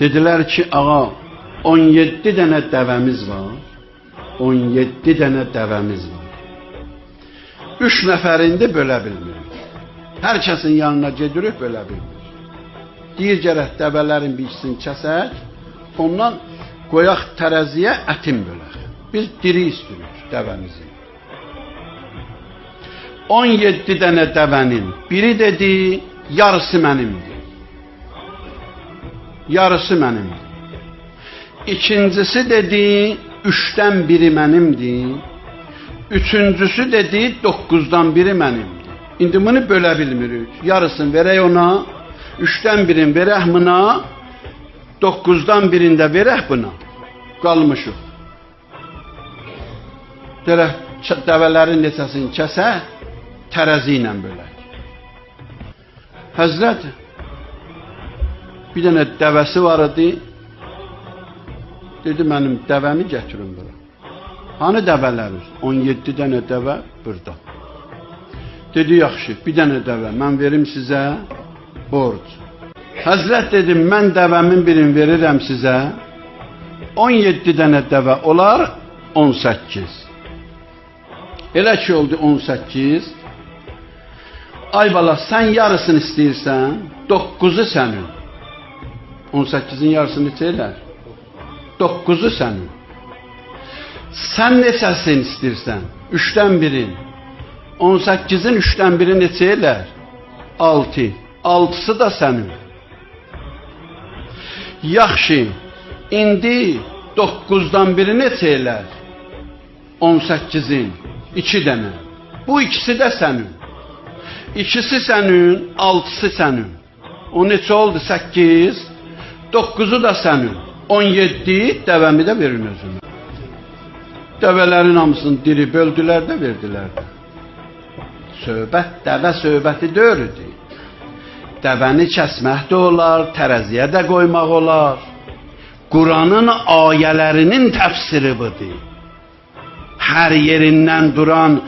Dedilər ki, ağa 17 dənə dəvəmiz var. 17 dənə dəvəmiz var. 3 nəfərində bölə bilmirik. Hər kəsin yanına gedirik bölə bilmirik. Deyir gərək dəvələrin bir ikisini kəsək, ondan qoyaq tərəziyə ətin bölək. Biz diri istəyirik dəvəmizi. 17 dənə dəvənin biri dedi, yarısı mənimdir. Yarısı mənimdir. İkincisi dedi, üçdən biri mənimdir. Üçüncüsü dedi, doqquzdan biri mənimdir. İndi bunu bölə bilmirik. Yarısını verək ona, üçdən birini verək buna, doqquzdan birini də verək buna. Qalmışıq. Deyək, dəvələrin neçəsini kəsək, tərəzi ilə bölək. Həzrət, bir dənə dəvəsi var idi. Dedi, mənim dəvəmi gətirin bura. Hani dəvələriniz? 17 dənə dəvə burada. Dedi, yaxşı, bir dənə dəvə mən verim sizə borc. Həzrət dedim, mən dəvəmin birini verirəm sizə. 17 dənə dəvə olar 18. Elə ki oldu 18. Ay bala sən yarısını istəyirsən, 9-u sənin. 18-in yarısını neçə elər? 9-u sənin. Sən neçəsini istəyirsən? 3-dən birin. 18-in 3-dən biri neçə elər? 6. 6-sı da sənin. Yaxşı. İndi 9-dan biri neçə elər? 18-in 2 dənə. Bu ikisi də sənin. İkisi sənin, altısı sənin. O neçə oldu? 8. 9-u da sənin. 17 dəvəmi də verin özünə. Dəvələrin hamısını diri böldülər də verdilər də. Söhbət dəvə söhbəti deyildi. Dəvəni kəsmək də olar, tərəziyə də qoymaq olar. Quranın ayələrinin təfsiri budur. Hər yerindən duran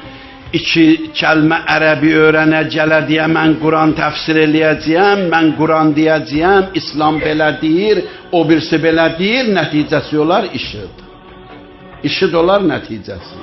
iki kəlmə ərəbi öyrənə gələ deyə mən Quran təfsir eləyəcəyəm, mən Quran deyəcəyəm, İslam belə deyir, o birisi belə deyir, nəticəsi olar işid. İşid olar nəticəsi.